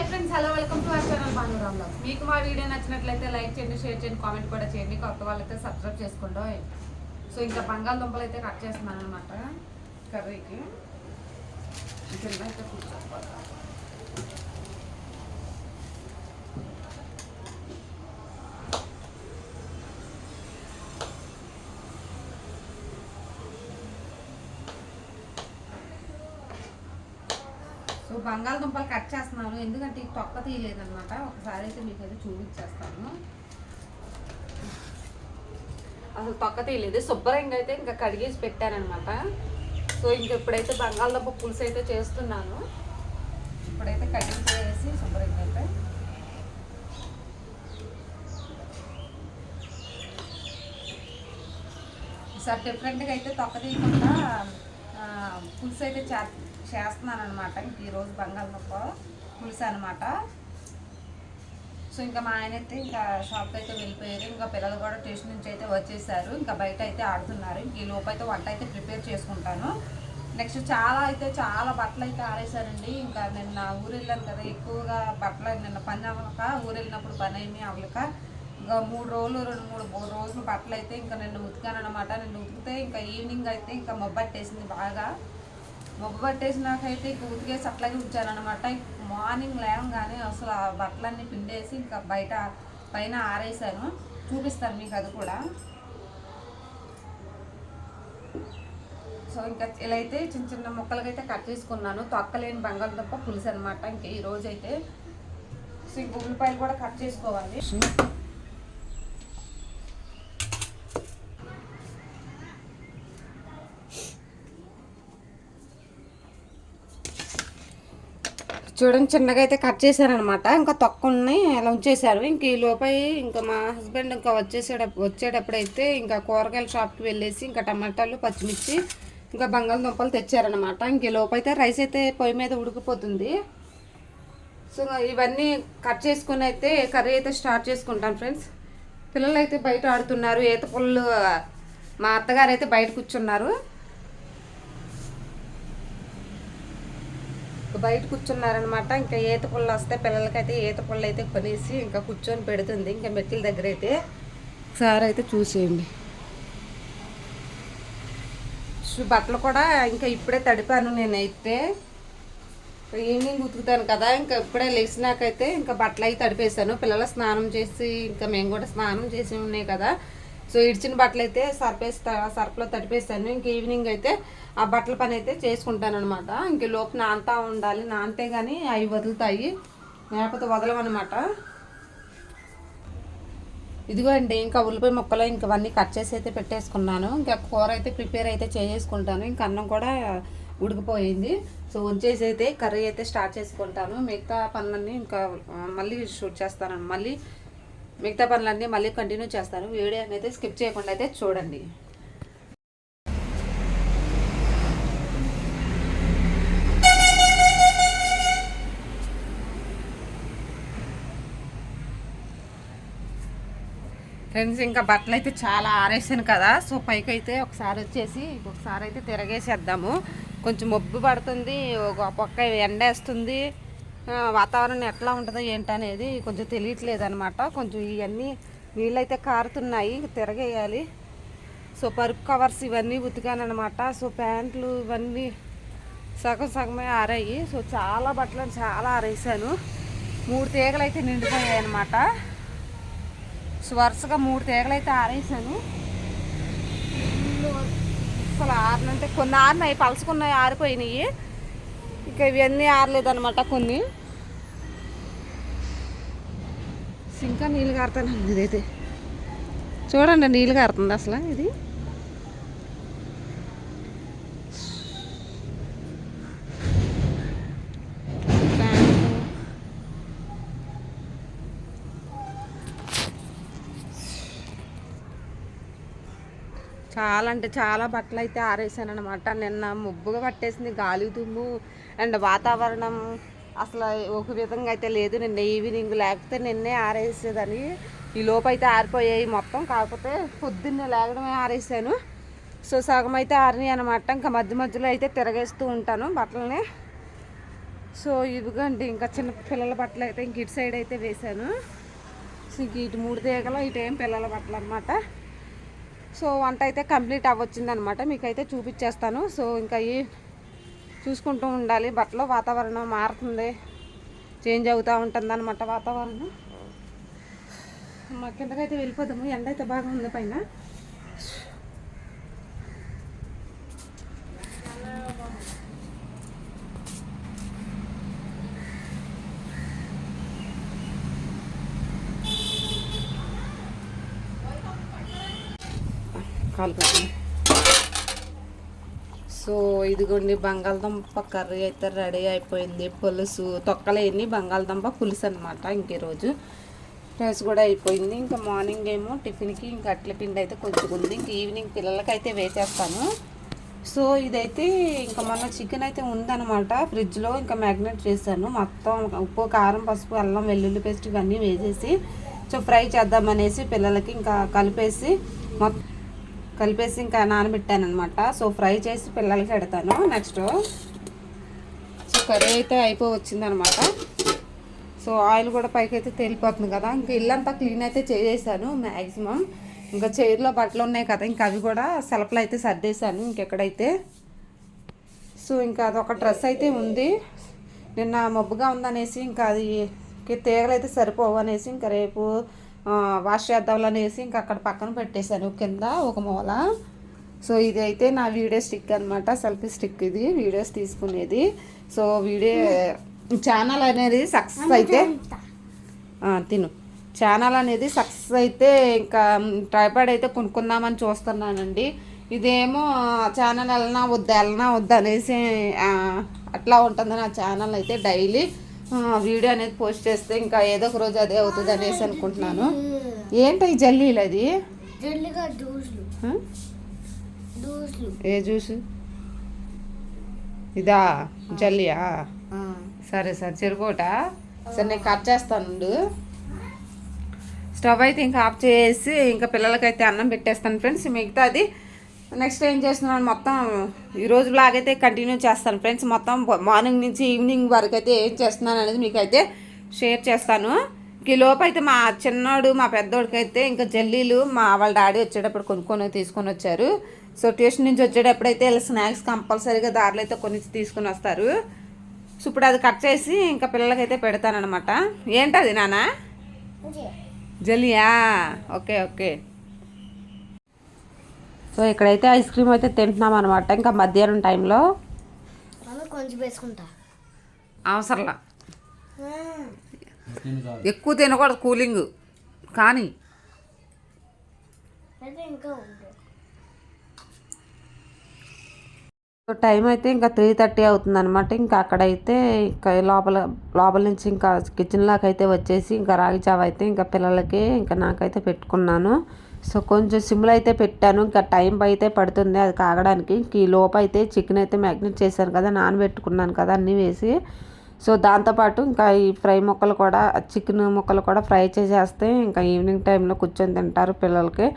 Hi friends hello welcome to our channel భానురామ్లో మీకు మా video నచ్చినట్లయితే లైక్ చేయండి షేర్ చేయండి కామెంట్ కూడా చేయండి. కొత్త వాళ్ళైతే సబ్స్క్రైబ్ చేసుకోండి. సో ఇంకా బంగాళదుంపలు అయితే కట్ చేస్తున్నాను అనమాట కర్రీకి. కింద అయితే కూర్చోకపోతా. సో బంగాళదుంపలు కట్ చేస్తున్నాను ఎందుకంటే ఈ తొక్క తీయలేదన్నమాట. ఒకసారి అయితే మీకు అయితే చూపించేస్తాను. అసలు తొక్క తీయలేదు. శుభ్రంగా అయితే ఇంకా కడిగేసి పెట్టానమాట సో ఇంక ఇప్పుడైతే బంగాళదుంప పులుసు అయితే చేస్తున్నాను. ఇప్పుడైతే కడిగేసి శుభ్రంగా అయితే. ఈసారి డిఫరెంట్గా అయితే తొక్క తీయకుండా పులుసు అయితే చే చేస్తున్నాను అనమాట ఇంక ఈరోజు బంగాళదుంప పులుసు అనమాట సో ఇంకా మా ఆయన అయితే ఇంకా షాప్కి అయితే వెళ్ళిపోయారు. ఇంకా పిల్లలు కూడా ట్యూషన్ నుంచి అయితే వచ్చేసారు. ఇంకా బయట అయితే ఆడుతున్నారు. ఇంక ఈ లోపు అయితే వంట అయితే ప్రిపేర్ చేసుకుంటాను. నెక్స్ట్ చాలా అయితే చాలా బట్టలు అయితే ఆడేశారండి ఇంకా నిన్న ఊరు వెళ్ళాను కదా ఎక్కువగా బట్టలు నిన్న పని అవ్వక ఊరు వెళ్ళినప్పుడు పని ఏమీ అవ్వక ఇంకా మూడు రోజులు రెండు మూడు మూడు రోజులు బట్టలు అయితే ఇంకా నిన్న ఉతికాను అనమాట నిన్న ఉతికితే ఇంకా ఈవినింగ్ అయితే ఇంకా మొబ్బట్టేసింది బాగా. మొబ్బ పట్టేసినాకైతే ఇంక ఉతికేసి అట్లాగే ఉంచాను అనమాట మార్నింగ్ లేవగానే అసలు ఆ బట్టలన్నీ పిండేసి ఇంకా బయట పైన ఆరేసాను చూపిస్తాను మీకు అది కూడా. సో ఇంకా ఇలా అయితే చిన్న చిన్న ముక్కలకి అయితే కట్ చేసుకున్నాను. తొక్కలేని బంగాళదుంప పులుసు అనమాట ఇంకా ఈ అయితే సో ఈ గుగ్గులపాయలు కూడా కట్ చేసుకోవాలి. చూడండి చిన్నగా అయితే కట్ చేశారనమాట. ఇంకా తొక్కల్ని అలా ఉంచేశారు ఇంక ఈ లోపై ఇంకా మా హస్బెండ్ ఇంకా వచ్చేసేట వచ్చేటప్పుడైతే ఇంకా కూరగాయల షాప్కి వెళ్ళేసి ఇంకా టమాటాలు పచ్చిమిర్చి ఇంకా బంగాళదుంపలు తెచ్చారనమాట. ఇంక ఈ లోపైతే రైస్ అయితే పొయ్యి మీద ఉడికిపోతుంది. సో ఇవన్నీ కట్ చేసుకుని అయితే కర్రీ అయితే స్టార్ట్ చేసుకుంటాను ఫ్రెండ్స్ పిల్లలు అయితే బయట ఆడుతున్నారు. ఈత పుల్లు మా అత్తగారు అయితే బయట కూర్చున్నారు. బయట కూర్చున్నారనమాట. ఇంకా ఈత పుల్ల వస్తే పిల్లలకైతే ఈత పుల్ల అయితే కొనేసి ఇంకా కూర్చొని పెడుతుంది. ఇంకా మెట్ల దగ్గర అయితే ఒకసారి అయితే చూసేయండి. బట్టలు కూడా ఇంకా ఇప్పుడే తడిపాను నేనైతే. ఈవినింగ్ ఉతుకుతాను కదా ఇంకా ఇప్పుడే లేచినాకైతే ఇంకా బట్టలు అయితే తడిపేశాను. పిల్లలు స్నానం చేసి ఇంకా మేము కూడా స్నానం చేసి ఉన్నాయి కదా. సో ఇడిచిన బట్టలు అయితే సర్పేస్తా సర్ఫ్లో తడిపేశాను. ఇంక ఈవినింగ్ అయితే ఆ బట్టల పని అయితే చేసుకుంటాను అనమాట ఇంక లోపు నాంతా ఉండాలి. నాంతే కానీ అవి వదులుతాయి. లేకపోతే వదలవన్నమాట ఇదిగో అండి ఇంకా ఉల్లిపాయ ముక్కలు ఇంక అవన్నీ కట్ చేసి అయితే పెట్టేసుకున్నాను. ఇంకా కూర అయితే ప్రిపేర్ అయితే చేసుకుంటాను ఇంకా అన్నం కూడా ఉడికిపోయింది. సో వచ్చేసి అయితే కర్రీ అయితే స్టార్ట్ చేసుకుంటాను. మిగతా పనులన్నీ ఇంకా మళ్ళీ షూట్ చేస్తాను. మళ్ళీ మిగతా పనులన్నీ మళ్ళీ కంటిన్యూ చేస్తాను. వీడియో అయితే స్కిప్ చేయకుండా అయితే చూడండి. ఫ్రెండ్స్ ఇంకా బట్టలు అయితే చాలా ఆరేసాను కదా. సో పైకి అయితే ఒకసారి వచ్చేసి ఒకసారి అయితే తిరగేసేద్దాము. కొంచెం మబ్బు పడుతుంది ఒక పక్క ఎండేస్తుంది వాతావరణం ఎట్లా ఉంటుందో ఏంటనేది కొంచెం తెలియట్లేదు అనమాట కొంచెం ఇవన్నీ నీళ్ళైతే కారుతున్నాయి తిరగేయాలి. సో పరుపు కవర్స్ ఇవన్నీ ఉతికానమాట సో ప్యాంట్లు ఇవన్నీ సగం సగమే ఆరాయి. సో చాలా బట్టలు చాలా ఆరేసాను. మూడు తీగలు అయితే నిండిపోయాయి అనమాట వరుసగా మూడు తీగలు అయితే ఆరేసాను. అసలు ఆరినంటే కొన్ని ఆరినాయి పలుచుకున్నాయి ఆరిపోయినాయి. ఇక ఇవన్నీ ఆరలేదనమాట కొన్ని. ఇంకా నీళ్ళు కారుతాను ఇదైతే. చూడండి నీళ్ళు కారుతుంది అసలు ఇది. చాలా అంటే చాలా బట్టలు అయితే ఆరేసాను అనమాట నిన్న ముబ్బుగా పట్టేసింది గాలి దుమ్ము అండ్ వాతావరణం అసలు ఒక విధంగా అయితే లేదు. నిన్న ఈవినింగ్ లేకపోతే నిన్నే ఆరేసేదని ఈ లోపు అయితే ఆరిపోయాయి మొత్తం. కాకపోతే పొద్దున్నే లేగడమే ఆరేసాను. సో సగం అయితే ఆరినాయి అనమాట ఇంకా మధ్య మధ్యలో అయితే తిరగేస్తూ ఉంటాను బట్టలని. సో ఇదిగోండి ఇంకా చిన్న పిల్లల బట్టలు అయితే ఇంక ఇటు సైడ్ అయితే వేశాను. సో ఇంక ఇటు మూడు తీగలు ఇటు ఏం పిల్లల బట్టలు అనమాట సో వంట అయితే కంప్లీట్ అవ్వచ్చింది అనమాట మీకైతే చూపించేస్తాను సో ఇంకా ఈ చూసుకుంటూ ఉండాలి. బట్టలో వాతావరణం మారుతుంది. చేంజ్ అవుతూ ఉంటుంది అనమాట వాతావరణం. మా కిందకైతే వెళ్ళిపోదాము. ఎండ అయితే బాగా ఉంది పైన. కాలు సో ఇదిగోండి బంగాళదుంప కర్రీ అయితే రెడీ అయిపోయింది. పులుసు తొక్కలేని బంగాళదుంప పులుసు అనమాట ఇంకీరోజు రైస్ కూడా అయిపోయింది. ఇంకా మార్నింగ్ ఏమో టిఫిన్కి ఇంకా అట్ల పిండి అయితే కొంచెం ఉంది ఇంక ఈవినింగ్ పిల్లలకి అయితే వేసేస్తాను. సో ఇదైతే ఇంకా మొన్న చికెన్ అయితే ఉందన్నమాట. ఫ్రిడ్జ్లో ఇంకా మ్యాగ్నేట్ చేశాను. మొత్తం ఉప్పు కారం పసుపు అల్లం వెల్లుల్లి పేస్ట్ ఇవన్నీ వేసేసి సో ఫ్రై చేద్దామనేసి పిల్లలకి ఇంకా కలిపేసి మొత్తం కలిపేసి ఇంకా నానబెట్టాను అనమాట సో ఫ్రై చేసి పిల్లలకి పెడతాను. నెక్స్ట్ సో కర్రీ అయితే అయిపోవచ్చింది అనమాట సో ఆయిల్ కూడా పైకి అయితే తేలిపోతుంది కదా. ఇంకా ఇల్లంతా క్లీన్ అయితే చేసేసాను మ్యాక్సిమం ఇంకా చైర్లో బట్టలు ఉన్నాయి కదా ఇంకా అవి కూడా సెలపులు అయితే సర్దేశాను ఇంకెక్కడైతే. సో ఇంకా అదొక డ్రెస్ అయితే ఉంది. నిన్న మబ్బుగా ఉందనేసి ఇంకా అది తీగలైతే తీగలు అయితే సరిపోవు అనేసి ఇంకా రేపు వాష్ చేద్దాం అనేసి ఇంకా అక్కడ పక్కన పెట్టేశాను కింద ఒక మూల. సో ఇది అయితే నా వీడియో స్టిక్ అనమాట సెల్ఫీ స్టిక్ ఇది వీడియోస్ తీసుకునేది. సో వీడియో ఛానల్ అనేది సక్సెస్ అయితే తిను. ఛానల్ అనేది సక్సెస్ అయితే ఇంకా ట్రైపాడ్ అయితే కొనుక్కుందామని చూస్తున్నానండి. ఇదేమో ఛానల్ వెళ్ళనా వద్దా వెళ్ళనా వద్దా అనేసి అట్లా ఉంటుంది నా ఛానల్ అయితే డైలీ వీడియో అనేది పోస్ట్ చేస్తే ఇంకా ఏదో ఒక రోజు అదే అవుతుంది అనేసి అనుకుంటున్నాను. ఏంటి ఈ జల్లీలు అది? ఏ జ్యూస్? ఇదా? జల్లియా? సరే సరే చెరుకోట. సరే నేను కట్ చేస్తాను స్టవ్ అయితే ఇంకా ఆఫ్ చేసి ఇంకా పిల్లలకైతే అన్నం పెట్టేస్తాను ఫ్రెండ్స్. మిగతా అది నెక్స్ట్ ఏం చేస్తున్నాను? మొత్తం ఈరోజు బ్లాగ్ అయితే కంటిన్యూ చేస్తాను. ఫ్రెండ్స్ మొత్తం మార్నింగ్ నుంచి ఈవినింగ్ వరకు అయితే ఏం చేస్తున్నాను అనేది మీకు అయితే షేర్ చేస్తాను ఈ లోపు అయితే మా చిన్నోడు మా పెద్దోడికి అయితే ఇంకా జల్లీలు మా వాళ్ళ డాడీ వచ్చేటప్పుడు కొనుక్కొని తీసుకొని వచ్చారు. సో ట్యూషన్ నుంచి వచ్చేటప్పుడు అయితే ఇలా స్నాక్స్ కంపల్సరీగా దారిలో అయితే కొన్ని తీసుకొని వస్తారు. సో ఇప్పుడు అది కట్ చేసి ఇంకా పిల్లలకైతే పెడతానమాట ఏంటది నానా? జలియా ఓకే ఓకే. సో ఇక్కడైతే ఐస్ క్రీమ్ అయితే తింటున్నాం అనమాట ఇంకా మధ్యాహ్నం టైంలో మమ్మీ కొంచెం వేసుకుంటా. అవసరంలా. ఎక్కువ తినకూడదు కూలింగ్. కానీ టైం అయితే ఇంకా త్రీ థర్టీ అవుతుంది అనమాట ఇంకా అక్కడైతే ఇంకా లోపల లోపల నుంచి ఇంకా కిచెన్లోకి అయితే వచ్చేసి ఇంకా రాగి చావ అయితే ఇంకా పిల్లలకి ఇంకా నాకైతే పెట్టుకున్నాను. సో కొంచెం సిమ్లో అయితే పెట్టాను. ఇంకా టైం అయితే పడుతుంది. అది కాగడానికి ఈ లోపు అయితే చికెన్ అయితే మ్యాగ్నెట్ చేశాను కదా నానబెట్టుకున్నాను కదా అన్నీ వేసి. సో దాంతోపాటు ఇంకా ఈ ఫ్రై ముక్కలు కూడా చికెన్ ముక్కలు కూడా ఫ్రై చేసేస్తే ఇంకా ఈవినింగ్ టైంలో కూర్చొని తింటారు పిల్లలకి.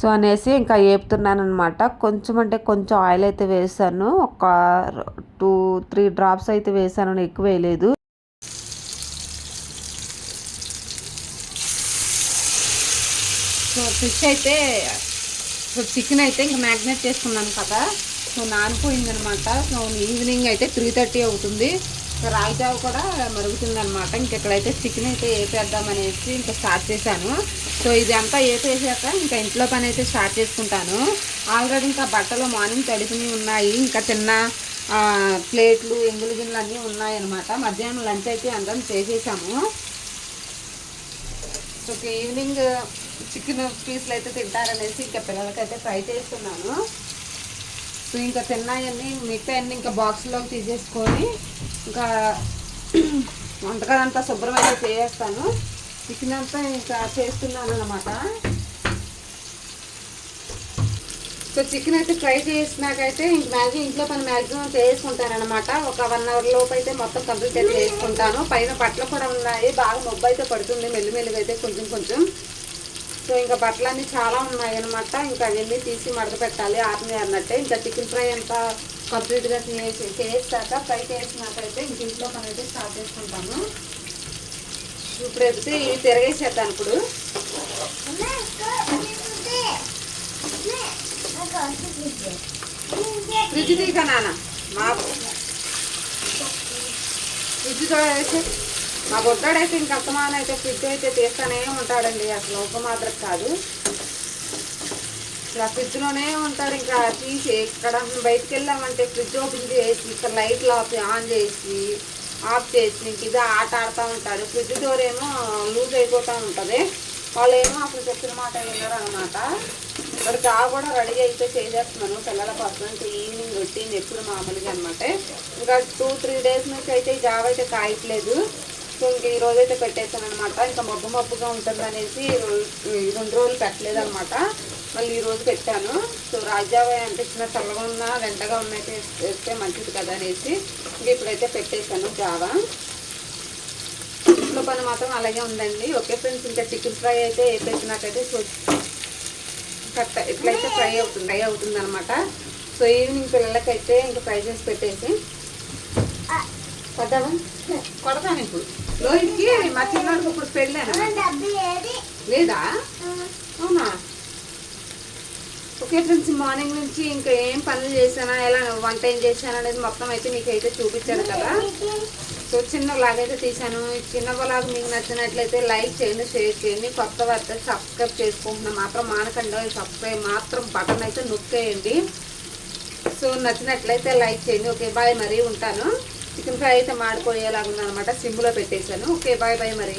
సో అనేసి ఇంకా వేపుతున్నాను అనమాట కొంచెం అంటే కొంచెం ఆయిల్ అయితే వేసాను. ఒక టూ త్రీ డ్రాప్స్ అయితే వేసాను. ఎక్కువ వేయలేదు. ఫిష్ అయితే చికెన్ అయితే ఇంకా మ్యాగ్నేట్ చేసుకున్నాను కదా. సో నానిపోయింది అనమాట సో ఈవినింగ్ అయితే త్రీ థర్టీ అవుతుంది. సో కూడా మరుగుతుంది అనమాట ఇంకెక్కడైతే చికెన్ అయితే వేపేద్దామనేసి ఇంకా స్టార్ట్ చేశాను. సో ఇది అంతా వేపేసాక ఇంకా ఇంట్లో పని అయితే స్టార్ట్ చేసుకుంటాను. ఆల్రెడీ ఇంకా బట్టలు మార్నింగ్ తడిపినవి ఉన్నాయి. ఇంకా చిన్న ప్లేట్లు ఎంగులు గిన్నెలు అన్నీ ఉన్నాయన్నమాట మధ్యాహ్నం లంచ్ అయితే అందరం చేసేసాము. సో ఒక ఈవినింగ్ చికెన్ పీస్లు అయితే తింటారనేసి ఇంకా పిల్లలకైతే ఫ్రై చేస్తున్నాను. సో ఇంకా తిన్నాయన్నీ మిగతా అన్నీ ఇంకా బాక్స్లోకి తీసేసుకొని ఇంకా వంటకాలంతా శుభ్రమైన చేసేస్తాను. చికెన్ అంతా ఇంకా చేస్తున్నాను అనమాట సో చికెన్ అయితే ఫ్రై చేసినాకైతే ఇంక మ్యాగీ ఇంట్లో పని మ్యాక్సిమం చేసుకుంటాను అనమాట ఒక వన్ అవర్ లోపు అయితే మొత్తం కంప్లీట్ అయితే చేసుకుంటాను. పైన బట్టలు కూడా ఉన్నాయి. బాగా మొబ్బు అయితే పడుతుంది. మెల్లిమెల్లిగా అయితే కొంచెం కొంచెం. సో ఇంకా బట్టలన్నీ చాలా ఉన్నాయి అనమాట ఇంకా అవన్నీ తీసి మడత పెట్టాలి ఆర్మీ అన్నట్టే. ఇంకా చికెన్ ఫ్రై అంతా కంప్లీట్గా చేసి చేసాక ఫ్రై చేసినాకైతే ఇంక ఇంట్లో పని అయితే స్టార్ట్ చేసుకుంటాము ఇప్పుడు అయితే ఇవి తిరగేసేద్దాం ఇప్పుడు. ఫ్రిడ్జ్ తీగా నాన్న. మా ఫ్రిడ్జ్ వేసి మా బొడ్డాడైతే ఇంక అత్తమాన అయితే ఫ్రిడ్జ్ అయితే తీస్తానే ఉంటాడండి. అసలు ఒక మాత్రం కాదు. ఇలా ఫ్రిడ్జ్లోనే ఉంటాడు. ఇంకా తీసి ఇక్కడ బయటికి వెళ్ళామంటే ఫ్రిడ్జ్ ఓపెన్ చేసి ఇక్కడ లైట్లు ఆఫ్ ఆన్ చేసి ఆఫ్ చేసి ఇంక ఇది ఆట ఆడుతూ ఉంటాడు. ఫ్రిడ్జ్ డోర్ ఏమో లూజ్ అయిపోతూ ఉంటుంది. వాళ్ళు ఏమో అసలు చెప్పిన మాట వినరు అనమాట ఇక్కడ చా కూడా రెడీ అయితే చేసేస్తున్నాను. పిల్లల కోసం ఇంకా ఈవినింగ్ రొటీన్ ఎప్పుడు మామూలుగా అనమాట ఇంకా టూ త్రీ డేస్ నుంచి అయితే జాబ్ అయితే కాయట్లేదు. సో ఇంక ఈ రోజు అయితే పెట్టేసాను అనమాట ఇంకా మబ్బు మబ్బుగా ఉంటుంది అనేసి రెండు రోజులు పెట్టలేదు అనమాట మళ్ళీ ఈ రోజు పెట్టాను. సో రాజావే అంటే చిన్న చల్లగా ఉన్నా వెంటగా ఉన్నైతే వేస్తే మంచిది కదా అనేసి ఇంక ఇప్పుడైతే పెట్టేశాను జావా. ఇంట్లో పని మాత్రం అలాగే ఉందండి. ఓకే ఫ్రెండ్స్ ఇంకా చికెన్ ఫ్రై అయితే వేపేసినాకైతే సో కట్ట ఇట్లయితే ఫ్రై అవుతుంది ఫ్రై అవుతుంది అనమాట సో ఈవినింగ్ పిల్లలకైతే ఇంకా ఫ్రై చేసి పెట్టేసి కొడతాను ఇప్పుడు. లోహిత్కి మా చిన్నోడికి ఇప్పుడు పెళ్ళాను లేదా? అవునా? ఓకే ఫ్రెండ్స్ మార్నింగ్ నుంచి ఇంకా ఏం పనులు చేశానా ఎలా వంట ఏం చేశాను అనేది మొత్తం అయితే మీకు అయితే చూపించాను కదా. సో చిన్న vlog అయితే తీశాను. ఈ చిన్న బ్లాగ్ మీకు నచ్చినట్లయితే లైక్ చేయండి షేర్ చేయండి. కొత్త వారితో సబ్స్క్రైబ్ చేసుకుంటున్నా మాత్రం మానకండి. సబ్స్క్రైబ్ మాత్రం బటన్ అయితే నొక్కేయండి. సో నచ్చినట్లయితే లైక్ చేయండి. ఓకే బాయ్ మరి ఉంటాను. చికెన్ ఫ్రై అయితే మాడిపోయేలాగా ఉందన్నమాట సిమ్లో పెట్టేశాను. ఓకే బాయ్ బాయ్ మరి.